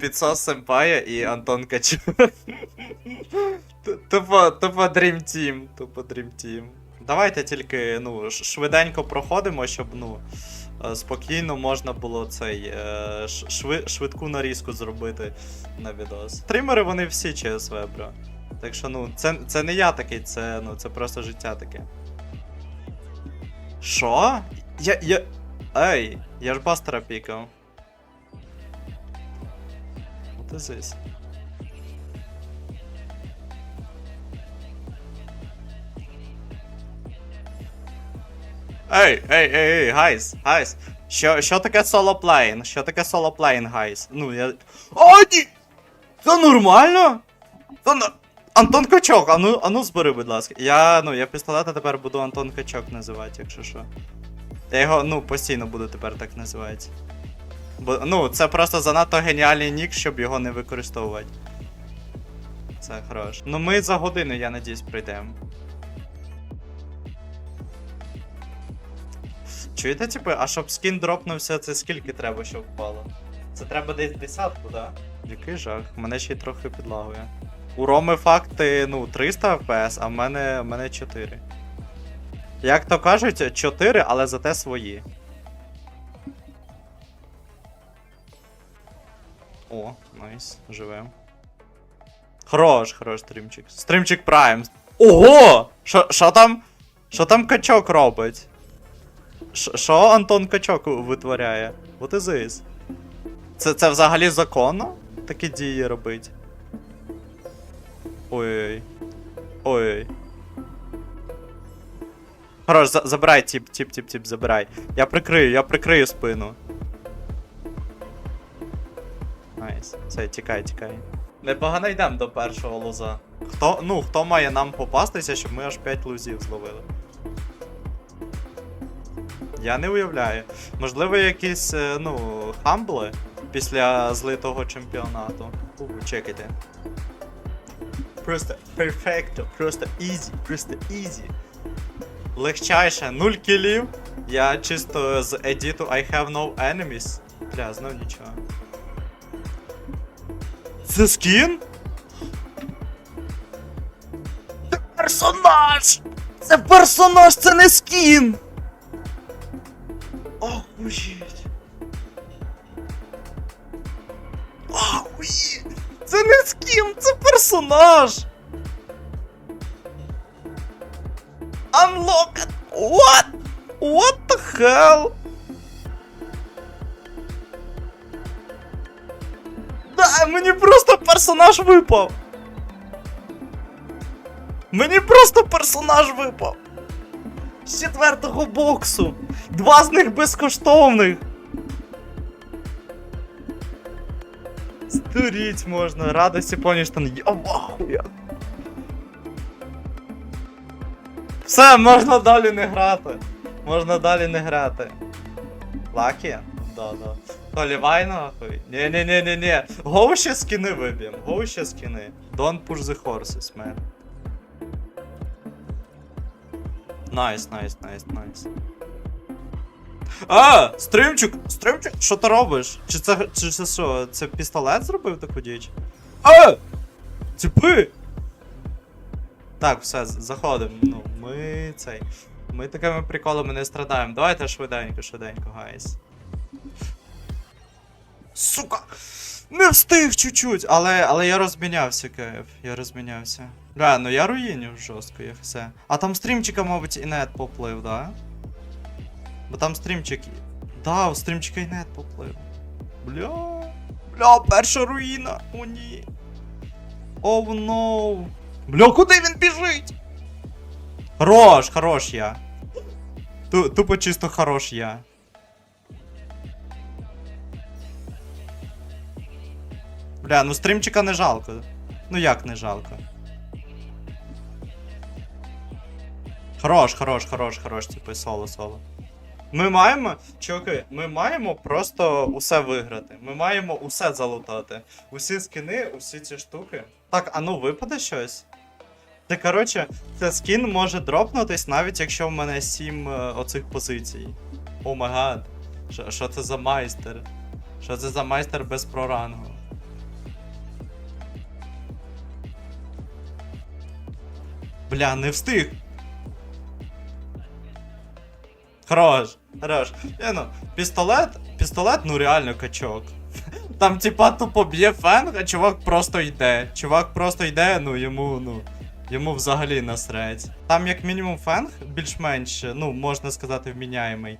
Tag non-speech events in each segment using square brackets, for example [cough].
Підсос Семпая і Антон Качук. Т- [laughs] Тупо, тупо Dream Team. Тупо Dream Team. Давайте тільки, ну, швиденько проходимо, щоб, ну, е, спокійно можна було цей е, шви, швидку нарізку зробити на відос. Стримери вони всі ЧСВ, бро. Так що, ну, це, це не я такий, це, ну, це просто життя таке. Що? Я. я. Ей, я ж бастера пікав. Is? Ей, ей, ей, ей, гайс, гайс. Що, що таке солоплейн? Що таке солоплейн, гайс? Ну, я. О, ні! Це нормально? Це на... Антон Качок, а ну, а збери, будь ласка. Я, ну, я пістолета тепер буду Антон Качок називати, якщо що. Я його, ну, постійно буду тепер так називати. Бо, ну, це просто занадто геніальний нік, щоб його не використовувати. Це хорош. Ну ми за годину, я надіюсь, прийдемо. Чуєте, типу, а щоб скін дропнувся, це скільки треба, щоб впало? Це треба десь десятку, да? Який жах, мене ще й трохи підлагує. У Роми факти, ну, 300 FPS, а в мене, в мене 4. Як то кажуть, 4, але зате свої. О, найс, живем. Хорош, хорош стрімчик. Стрімчик Прайм. Ого! Що там? Що там качок робить? Що Антон Качок витворяє? What is this? Це, це взагалі законно? Такі дії робить? Ой-ой. Ой. Хорош, за- забирай, тіп, тіп, тіп, тіп, забирай. Я прикрию, я прикрию спину. Найс. Все, тікай, тікай. Непогано йдемо до першого луза. Хто, ну, хто має нам попастися, щоб ми аж 5 лузів зловили? Я не уявляю. Можливо, якісь, е, ну, хамбли після злитого чемпіонату. У, чекайте. Просто перфекто, просто ізі, просто ізі. Легчайше, 0 кілів. Я чисто з едіту I have no enemies. Бля, знов нічого. Це скін? Це персонаж! Це персонаж, це не скін! Охуєть! Охуєть! Це не скін, це персонаж! Unlocked! What? What the hell? Персонаж випав. Мені просто персонаж випав. З четвертого боксу. Два з них безкоштовних. Сторіть можна, радості поніштан. Я вахуя. Все, можна далі не грати. Можна далі не грати. Лакі? Да, да. Полівай нахуй. Ні, ні, ні, ні, ні. Гоу ще скини виб'єм. Гоу ще скини. Don't push the horses, man. Найс, найс, найс, найс. А! Стримчик! Стримчик, що ти робиш? Чи це. Чи це що? Це пістолет зробив таку діч? А! Ціпи! Так, все, заходимо. Ну, ми цей. Ми такими приколами не страдаємо. Давайте швиденько, швиденько, гайс. Сука! Не встиг чуть-чуть, але, але я розмінявся, кайф. Я розмінявся. Бля, ну я руїнів жорстко, я все. А там стрімчика, мабуть, і нет поплив, да? Бо там стрімчик. Да, у стрімчика і нет поплив. Бля. Бля, перша руїна. О ні. Оу oh, ноу. Бля, куди він біжить? Хорош, хорош я. Тупо чисто хорош я. Бля, ну стрімчика не жалко. Ну як не жалко? Хорош, хорош, хорош, хорош, типу соло, соло. Ми маємо, чуваки, ми маємо просто усе виграти. Ми маємо усе залутати. Усі скини, усі ці штуки. Так, а ну випаде щось? Це коротше, це скін може дропнутись, навіть якщо в мене 7 е, оцих позицій. О май гад. Що це за майстер? Що це за майстер без прорангу? Бля, не встиг. Хорош, хорош. Я, ну, пістолет, пістолет, ну реально качок. [laughs] Там, типа, тупо б'є фенг, а чувак просто йде. Чувак просто йде, ну йому, ну. Йому взагалі насрать. Там, як мінімум, фенг більш-менш, ну, можна сказати, вміняємий.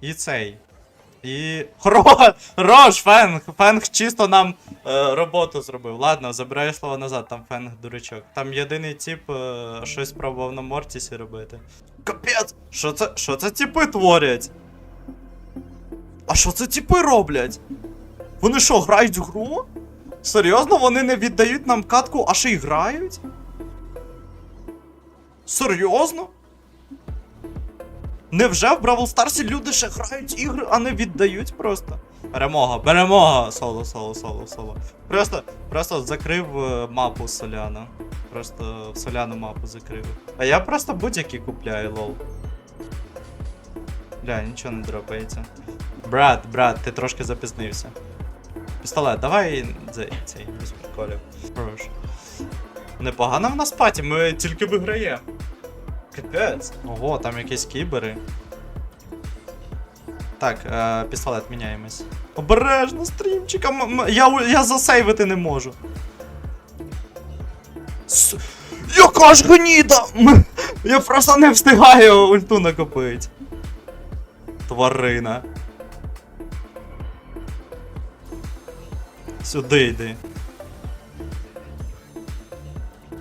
І цей. І. Хорош! [laughs] Хорош, фенг! Фенг чисто нам роботу зробив. Ладно, забираю слово назад, там фенг дурачок. Там єдиний тип е, щось пробував на Мортісі робити. Капець! Що це? Що це типи творять? А що це типи роблять? Вони що, грають в гру? Серйозно, вони не віддають нам катку, а ще й грають? Серйозно? Невже в Бравл Старсі люди ще грають ігри, а не віддають просто? Перемога, перемога! Соло, соло, соло, соло. Просто, просто закрив е, мапу Соляна. Просто Соляну мапу закрив. А я просто будь-які купляю, лол. Бля, нічого не дропається. Брат, брат, ти трошки запізнився. Пістолет, давай цей, цей без приколів. Хорош. Непогано в нас паті, ми тільки виграємо. Капець. Ого, там якісь кібери. Так, е, пістолет міняємось. Обережно, стрімчика. я, я засейвити не можу. С... Яка ж гніда! Я просто не встигаю ульту накопить. Тварина. Сюди йди.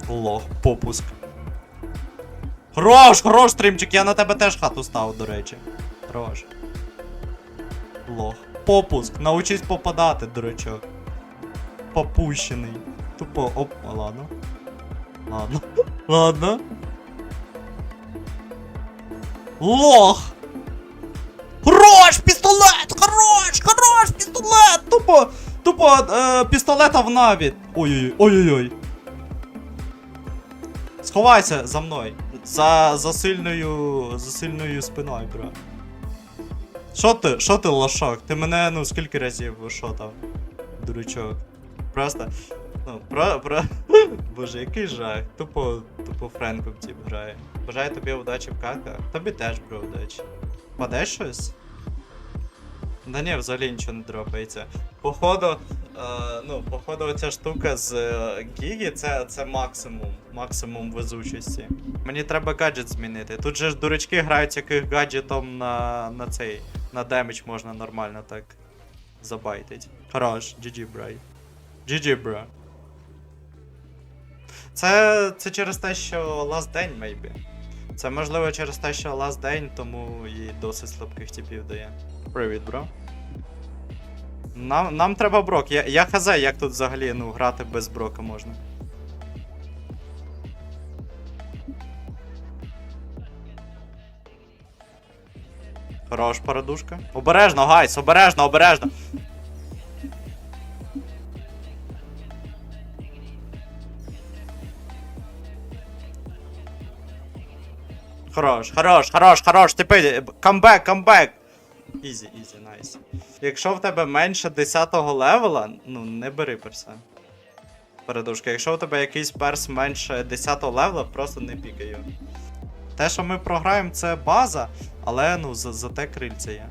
Лох, попуск. Хорош, хорош, стрімчик, я на тебе теж хату став, до речі. Хорош. Лох. Попуск, научись попадати, дурачок. Попущений. Тупо, оп, ладно. Ладно. [laughs] Ладно. Лох! Хорош, пістолет! Хорош! Хорош, пістолет! Тупо, тупо, е, пістолета в навід. Ой-ой-ой, ой-ой-ой. Сховайся за мною. За, за сильною. За сильною спиною, бро. Що ти? Що ти лошак? Ти мене ну скільки разів шотав? Дурачок. Просто. Ну, про. про... [laughs] Боже, який жах. Тупо, тупо Френко в тіп грає. Бажаю тобі удачі в каках. Тобі теж, бро, удачі. Падеш щось? Да ні, взагалі нічого не дропається. Походу, е, ну, походу, оця штука з е, Гігі, це, це максимум. Максимум везучості. Мені треба гаджет змінити. Тут же ж дурачки грають, яких гаджетом на, на цей. На демедж можна нормально так забайтить. Хорош, GG, брай. GG, бро. Це, це через те, що last день, maybe. Це можливо через те, що last день, тому і досить слабких типів дає. Привіт, бро. Нам, нам треба брок. Я, я хз, як тут взагалі ну, грати без брока можна. Хорош, парадушка. Обережно, гайс, обережно, обережно. Хорош, хорош, хорош, хорош, тепер камбек, камбек. Ізі, ізі, найс. Якщо в тебе менше 10-го левела, ну не бери перса. Передушка, якщо у тебе якийсь перс менше 10-го левела, просто не пікай його. Те, що ми програємо, це база, але ну за, зате крильця є.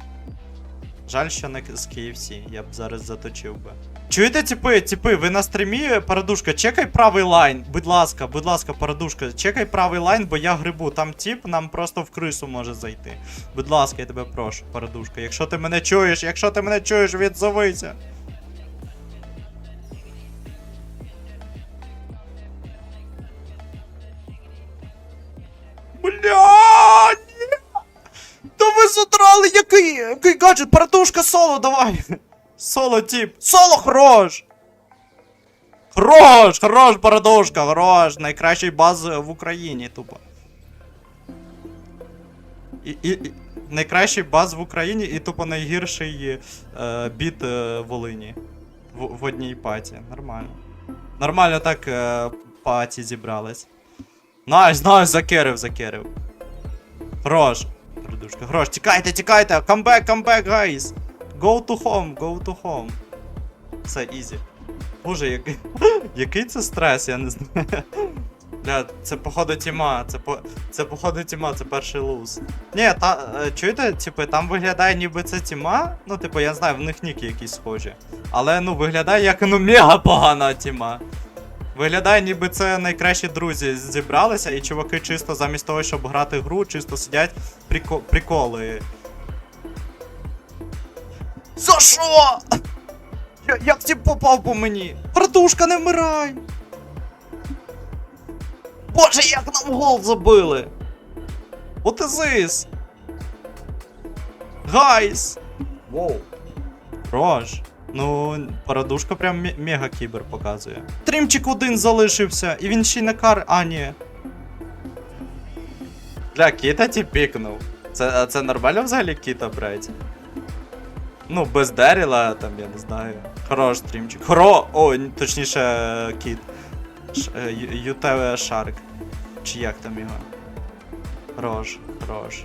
Жаль, що не з KFC, я б зараз заточив би. Чуєте, типи, типи, ви на стрімі, парадушка, чекай правий лайн. Будь ласка, будь ласка, парадушка, чекай правий лайн, бо я грибу. Там тип нам просто в крису може зайти. Будь ласка, я тебе прошу, парадушка. Якщо ти мене чуєш, якщо ти мене чуєш, відзовися. Бля! ні! Та ви задрали який, який гаджет? Парадушка соло, давай! Соло, тип! Соло хорош! Хорош! Хорош, парадушка, хорош! Найкращий баз в Україні, тупо. І, і, і, найкращий баз в Україні і тупо найгірший е, біт е, Волині. В, в одній паті. Нормально. Нормально так е, паті зібрались. Найс, найс, закерив, закерив. Хорош. Продушка, хорош, тікайте, тікайте! Камбек, камбек, гайс! Go to home, go to home. Все, ізі. Боже, який, [laughs] який це стрес, я не знаю. [laughs] Бля, це походу тіма, це по. Це походу тіма, це перший луз. Ні, та е, чуєте, типу, там виглядає ніби це тіма. Ну, типу, я знаю, в них ніки якісь схожі. Але ну виглядає як ну мега погана тіма. Виглядає, ніби це найкращі друзі зібралися, і чуваки чисто замість того, щоб грати гру, чисто сидять прикол, приколи. За що? Я, як ти попав по мені? Братушка, не вмирай! Боже, як нам гол забили! What is this? Гайс! Воу. Рож. Ну, парадушка прям мега кібер показує. Трімчик один залишився, і він ще й на кар. А, ні. Бля, кіта ті пікнув. Це, а це нормально взагалі кіта брать? Ну, без Деріла, там, я не знаю. Хорош стрімчик. Хоро! О, точніше, кіт. Е, ЮТВ Шарк. Чи як там його? Хорош, хорош.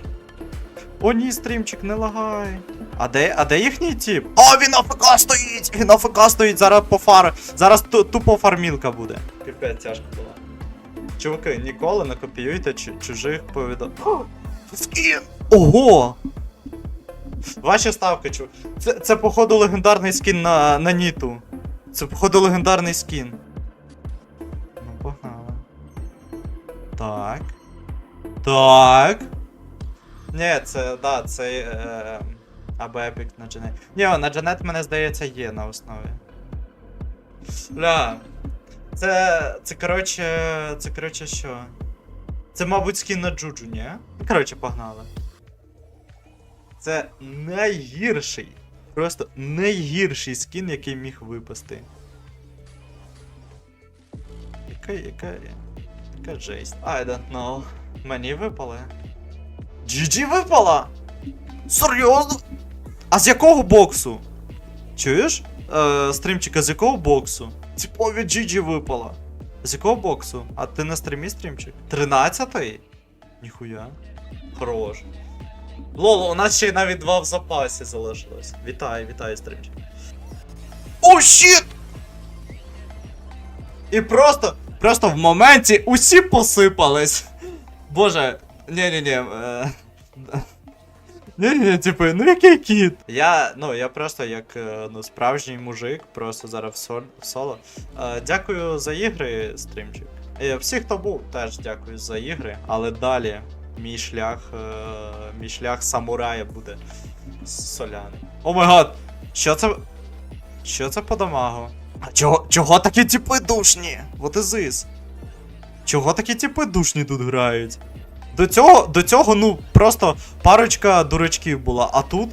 О, ні, стрімчик, не лагай. А де, а де їхній тіп? О, він АФК стоїть! Він АФК стоїть, зараз по фар. Зараз ту, тупо фармілка буде. Капець тяжко було. Чуваки, ніколи не копіюйте чу- чужих повідомлень. Скін! Ого! Ваші ставки, чу. Це, це походу легендарний скін на, на Ніту. Це походу легендарний скін. Ну, погнали. Так. Так. Ні, це, да, це. Е, або епік на Джанет. Ні, на Джанет, мене здається, є на основі. Бля. Це. Це коротше. Це коротше що? Це, мабуть, скін на Джуджу, ні? Коротше, погнали. Це найгірший. Просто найгірший скін, який міг випасти. Яка, яка, яка жесть. I don't know. Мені випали. GG випала? Серйозно? А з якого боксу? Чуєш? Е, стрімчика, з якого боксу? Типові GG випала. З якого боксу? А ти на стрімі стрімчик? 13-й? Ніхуя. Хорош. Лол, у нас ще й навіть два в запасі залишилось. Вітаю, вітаю, стрімчик. О, щіт! І просто, просто в моменті усі посипались. Боже, ні-ні-ні. Е... [laughs] Ні-ні, типу, ну який кіт? Я, ну, я просто як е, ну, справжній мужик, просто зараз в, соль, в соло. Е, дякую за ігри, стрімчик. Е, всі, хто був, теж дякую за ігри, але далі мій шлях, мій шлях самурая буде соляний. О май гад! Що це? Що це по дамагу? А чого, чого такі типи душні? What is this? Чого такі типи душні тут грають? До цього, до цього, ну, просто парочка дурачків була, а тут.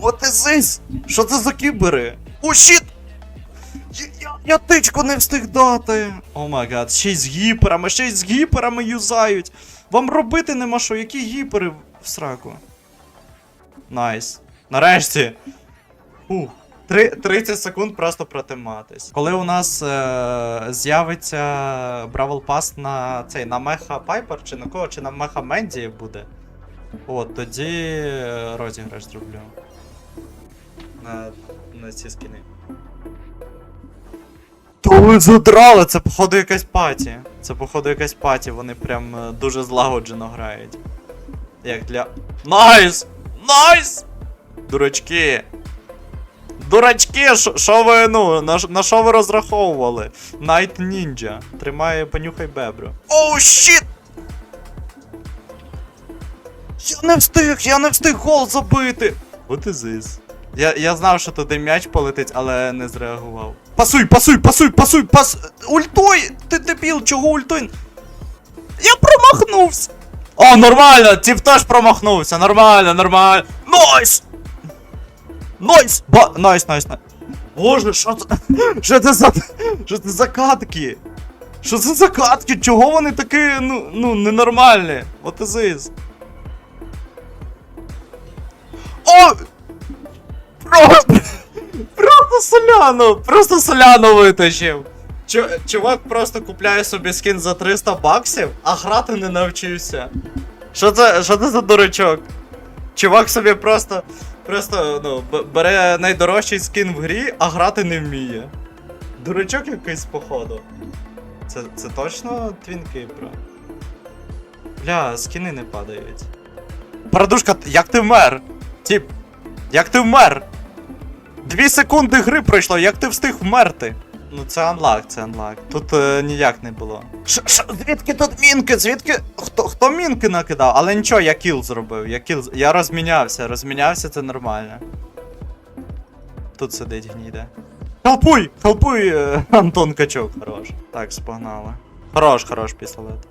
What is this? Що це за кібери? О, щіт! Я, я, тичку не встиг дати. О май гад, ще й з гіперами, ще й з гіперами юзають. Вам робити нема що, які гіпери в сраку. Найс. Нарешті. Ух. Три- 30 секунд просто протиматись. Коли у нас е, з'явиться Бравл Пас на цей на Меха Пайпер, чи на кого, чи на Меха Менді буде. От, тоді е, розіграш зроблю. На, на ці скини. То ви задрали, це походу якась паті. Це походу якась паті, вони прям е, дуже злагоджено грають. Як для. Найс! Найс! Дурачки! Дурачки, що- ви, ну, на, на що ви розраховували? Найт Ніндзя. Тримає понюхай бебру. Оу, щіт! Я не встиг, я не встиг гол забити! What is this? Я, я знав, що туди м'яч полетить, але не зреагував. Пасуй, пасуй, пасуй, пасуй, пас. Ультой! Ти дебіл, чого ультой? Я промахнувся! О, нормально, тіп теж промахнувся, нормально, нормально. Найс! Найс! Ба... Найс, найс. Боже, що це? Що це за. Що це за катки? Що це за? Чого вони такі, ну, ну, ненормальні? What is this? О! Про... Просто соляну! Просто соляну витащив! Чувак просто купляє собі скін за 300 баксів, а грати не навчився. Що це, що це за дурачок? Чувак собі просто. Просто, ну, бере найдорожчий скін в грі, а грати не вміє. Дурачок якийсь, походу. Це, це точно твін бро? Бля, скини не падають. Парадушка, як ти вмер? Тіп, як ти вмер? Дві секунди гри пройшло, як ти встиг вмерти? Ну це анлак, це анлак. Тут е, ніяк не було. Ш, ш, звідки тут мінки? Звідки. Хто, хто мінки накидав? Але нічого, я кіл зробив. Я кіл. Я розмінявся, розмінявся це нормально. Тут сидить гніде. Хелпуй! Хелпуй, е, Антон Качок, хорош. Так, спогнали. Хорош, хорош пістолет.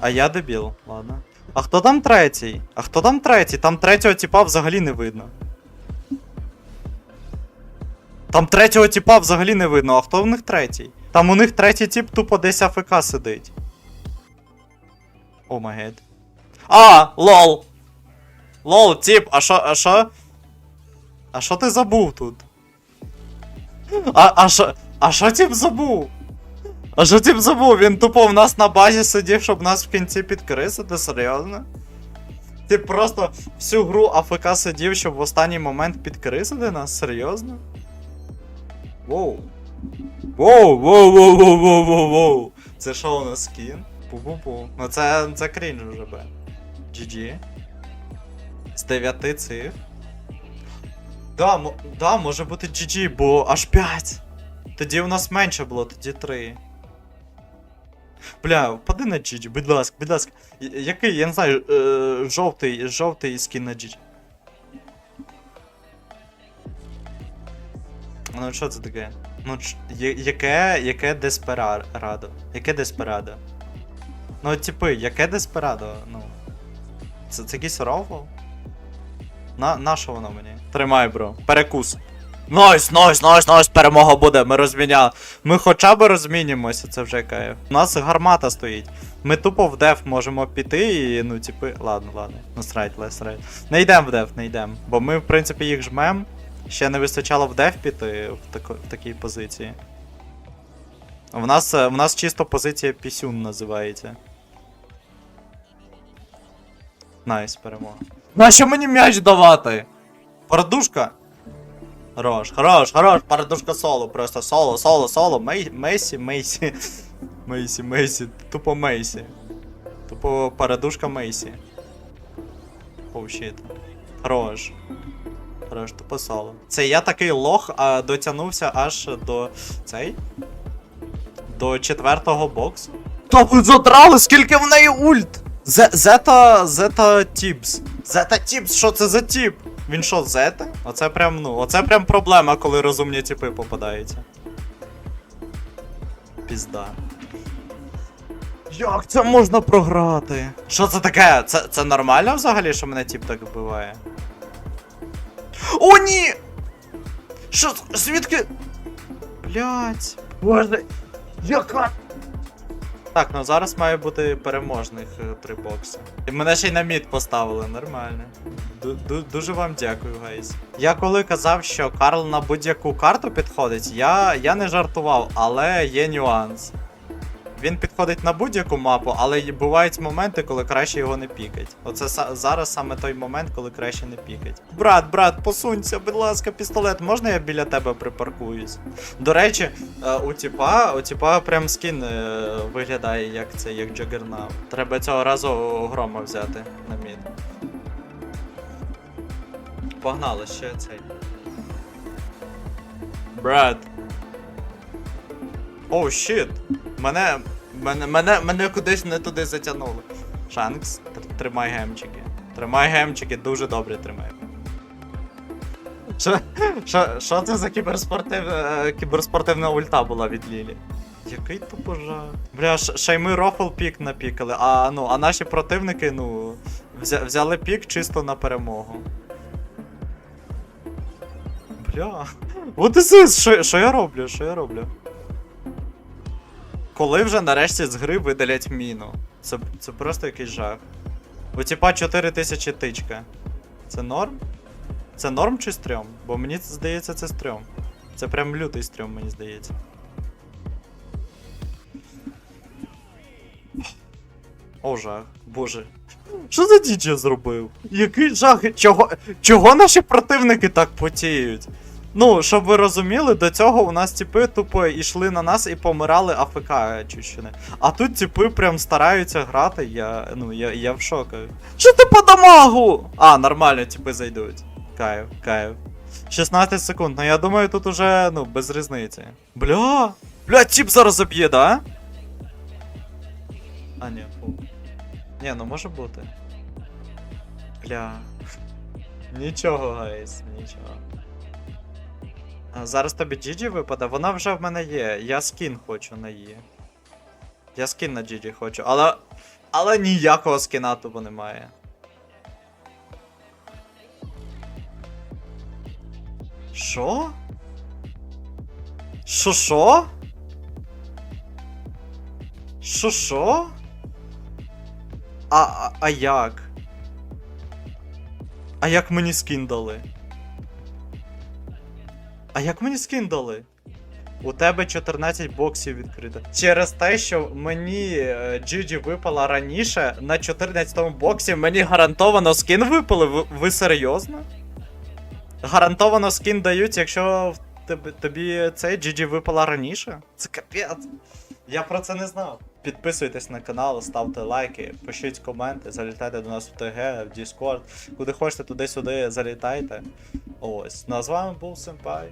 А я дебіл, ладно. А хто там третій? А хто там третій? Там третього типа взагалі не видно. Там третього типа взагалі не видно, а хто в них третій? Там у них третій тип тупо десь АФК сидить. О магед. А, лол! Лол, тип, а шо, а шо? А що ти забув тут? А, а шо, а шо тип забув? А що тип забув? Він тупо в нас на базі сидів, щоб нас в кінці підкрисити, серйозно? Ти просто всю гру АФК сидів, щоб в останній момент підкрисити нас? Серйозно? Воу. Воу, воу, воу, воу, воу, воу, воу. Це що у нас скін? Пу-пу-пу. Ну це, це крінж вже бе. GG. З 9 цифр. Да, да, може бути GG, бо аж 5. Тоді у нас менше було, тоді 3. Бля, впади на GG, будь ласка, будь ласка. Який, я не знаю, е, жовтий, жовтий скін на GG. Ну що це таке? Ну, яке, яке Десперадо? Яке Десперадо? Ну, типи, яке Десперадо? Ну. Це, це якийсь рофл? На, на що воно мені? Тримай, бро. Перекус. Найс, найс, найс, найс, перемога буде, ми розміняли. Ми хоча б розмінімося, це вже кайф. У нас гармата стоїть. Ми тупо в деф можемо піти і, ну, типи. Ладно, ладно. Насрать, насрать. Не йдемо в деф, не йдемо. Бо ми, в принципі, їх жмем. Ще не вистачало в деф піти в, тако, в такій позиції. В нас, е, в нас чисто позиція пісюн називається. Найс, перемога. Нащо мені м'яч давати? Парадушка. Хорош, хорош, хорош, парадушка соло, просто соло, соло, соло, Мей, Мейсі, Мейсі. [laughs] Мейсі, Мейсі, тупо Мейсі. Тупо парадушка Мейсі. Оу, щит. Хорош. Хорош, тупо. Це я такий лох, а дотягнувся аж до цей. До четвертого боксу. Та ви задрали, скільки в неї ульт! Зе- Зета. Зета Тіпс. Зета Тіпс, що це за тіп? Він що, зета? Оце прям, ну, оце прям проблема, коли розумні тіпи попадаються. Пізда. Як це можна програти? Що це таке? Це, це нормально взагалі, що мене тіп так вбиває? О, ні! Що, звідки? Блять. Боже, яка так, ну зараз має бути переможних е, три бокси. І мене ще й на мід поставили, нормально. Ду- ду- Дуже вам дякую, гайс. Я коли казав, що Карл на будь-яку карту підходить, я, я не жартував, але є нюанс. Він підходить на будь-яку мапу, але бувають моменти, коли краще його не пікать. Оце зараз саме той момент, коли краще не пікать. Брат, брат, посунься, будь ласка, пістолет, можна я біля тебе припаркуюсь? До речі, е, у тіпа, у тіпа прям скін е, виглядає як це, як Джагернав. Треба цього разу грома взяти на мід. Погнали ще цей. Брат. Оу, щит. Мене. Мене, мене, мене кудись не туди затягнули. Шанкс, тримай гемчики. Тримай гемчики, дуже добре тримай. Що, це за кіберспортив, е, кіберспортивна ульта була від Лілі? Який тупо жах. Бля, ще й ми рофл пік напікали, а, ну, а наші противники, ну, взя, взяли пік чисто на перемогу. Бля. What is this? Що я роблю? Що я роблю? Коли вже нарешті з гри видалять міну? Це, це просто якийсь жах. У типа 4000 тичка. Це норм? Це норм чи стрьом? Бо мені здається, це стрьом. Це прям лютий стрьом, мені здається. О, жах. Боже. Що за я зробив? Який жах? Чого, чого наші противники так потіють? Ну, щоб ви розуміли, до цього у нас типи тупо йшли на нас і помирали АФК чущини. А тут типи прям стараються грати, я. ну, я, я в шоку. Що ти по дамагу? А, нормально, типи зайдуть. Кайф, кайф. 16 секунд, ну я думаю, тут уже, ну, без різниці. Бля. Бля, тип зараз заб'є, да? А, ні, фу. Ні, ну може бути. Бля. Нічого, гайс, нічого. Зараз тобі Джіджі випаде, вона вже в мене є. Я скін хочу на її. Я скін на Джіджі хочу, але. Але ніякого скіна тупо немає. Що? Що що? Що що? А, а, а як? А як мені скін дали? А як мені скін дали? У тебе 14 боксів відкрито. Через те, що мені е, GG випала раніше, на 14 боксі мені гарантовано скін випали. Ви, ви серйозно? Гарантовано скін дають, якщо тебе, тобі цей GG випала раніше? Це капець. Я про це не знав. Підписуйтесь на канал, ставте лайки, пишіть коменти, залітайте до нас в ТГ, в Discord. Куди хочете, туди-сюди залітайте. Ось. Ну а з вами був Сенпай.